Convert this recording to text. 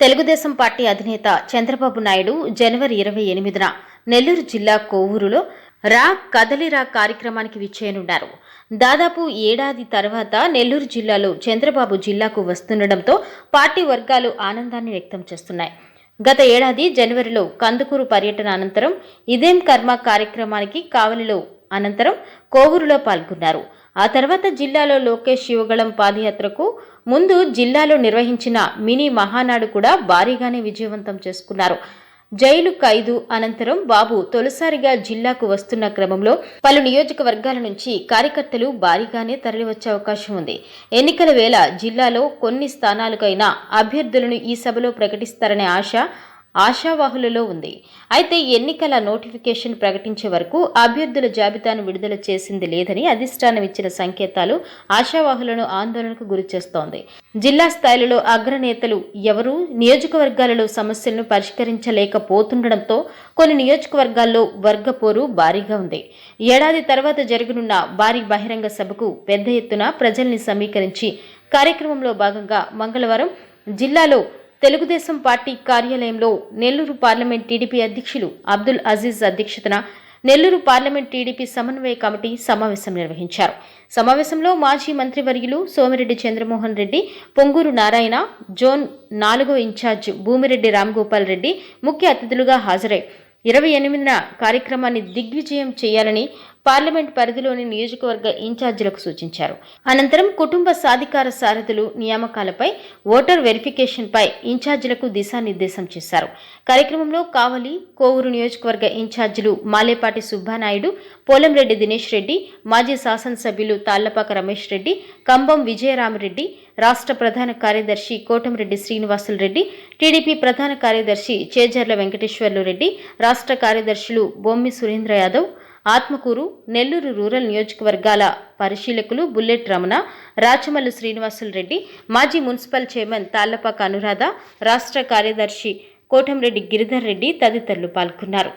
Telugu Desam party అధినేత చంద్రబాబు నాయుడు జనవరి ఇరవై ఎనిమిదిన నెల్లూరు జిల్లా కోవూరులో రా కదలిరా కార్యక్రమానికి విచ్చేయనున్నారు. దాదాపు ఏడాది తర్వాత నెల్లూరు జిల్లాలో చంద్రబాబు జిల్లాకు వస్తుండటంతో పార్టీ వర్గాలు ఆనందాన్ని వ్యక్తం చేస్తున్నాయి. గత ఏడాది జనవరిలో కందుకూరు పర్యటన అనంతరం ఇదేం కర్మ కార్యక్రమానికి కావలిలో అనంతరం కోవూరులో పాల్గొన్నారు. ఆ తర్వాత జిల్లాలో లోకేష్ శివగళం పాదయాత్రకు ముందు జిల్లాలో నిర్వహించిన మినీ మహానాడు కూడా భారీగానే విజయవంతం చేసుకున్నారు. జైలు ఖైదు అనంతరం బాబు తొలిసారిగా జిల్లాకు వస్తున్న క్రమంలో పలు నియోజకవర్గాల నుంచి కార్యకర్తలు భారీగానే తరలివచ్చే అవకాశం ఉంది. ఎన్నికల వేళ జిల్లాలో కొన్ని స్థానాలకైనా అభ్యర్థులను ఈ సభలో ప్రకటిస్తారనే ఆశ ఆశావాహులలో ఉంది. అయితే ఎన్నికల నోటిఫికేషన్ ప్రకటించే వరకు అభ్యర్థుల జాబితాను విడుదల చేసింది లేదని అధిష్టానం ఇచ్చిన సంకేతాలు ఆశావాహులను ఆందోళనకు గురిచేస్తోంది జిల్లా స్థాయిలో అగ్రనేతలు ఎవరూ నియోజకవర్గాలలో సమస్యలను పరిష్కరించలేకపోతుండటంతో కొన్ని నియోజకవర్గాల్లో వర్గపోరు భారీగా ఉంది. ఏడాది తర్వాత జరగనున్న భారీ బహిరంగ సభకు పెద్ద ఎత్తున ప్రజల్ని సమీకరించి కార్యక్రమంలో భాగంగా మంగళవారం జిల్లాలో తెలుగుదేశం పార్టీ కార్యాలయంలో నెల్లూరు పార్లమెంట్ టీడీపీ అధ్యక్షులు అబ్దుల్ అజీజ్ అధ్యక్షతన నెల్లూరు పార్లమెంట్ టీడీపీ సమన్వయ కమిటీ సమావేశం నిర్వహించారు. సమావేశంలో మాజీ మంత్రివర్యులు సోమిరెడ్డి చంద్రమోహన్ రెడ్డి పొంగూరు నారాయణ జోన్ నాలుగో ఇన్ఛార్జ్ భూమిరెడ్డి రామ్గోపాల్ రెడ్డి ముఖ్య అతిథులుగా హాజరై ఇరవై ఎనిమిదిన కార్యక్రమాన్ని దిగ్విజయం చేయాలని పార్లమెంట్ పరిధిలోని నియోజకవర్గ ఇన్ఛార్జీలకు సూచించారు. అనంతరం కుటుంబ సాధికార సారథులు నియామకాలపై ఓటర్ వెరిఫికేషన్పై ఇన్ఛార్జీలకు దిశానిర్దేశం చేశారు. కార్యక్రమంలో కావలి కోవూరు నియోజకవర్గ ఇన్ఛార్జీలు మాలేపాటి సుబ్బానాయుడు పోలంరెడ్డి దినేష్ రెడ్డి మాజీ శాసనసభ్యులు తాళ్ళపాక రమేష్ రెడ్డి కంబం విజయరామరెడ్డి రాష్ట్ర ప్రధాన కార్యదర్శి కోటంరెడ్డి శ్రీనివాసులు రెడ్డి టీడీపీ ప్రధాన కార్యదర్శి చేజర్ల వెంకటేశ్వర్లు రెడ్డి రాష్ట్ర కార్యదర్శులు బొమ్మి సురేంద్ర యాదవ్ ఆత్మకూరు నెల్లూరు రూరల్ నియోజకవర్గాల పరిశీలకులు బుల్లెట్ రమణ రాచమల్లు శ్రీనివాసులు రెడ్డి మాజీ మున్సిపల్ చైర్మన్ తాళ్ళపాక అనురాధ రాష్ట్ర కార్యదర్శి కోటంరెడ్డి గిరిధర్ రెడ్డి తదితరులు పాల్గొన్నారు.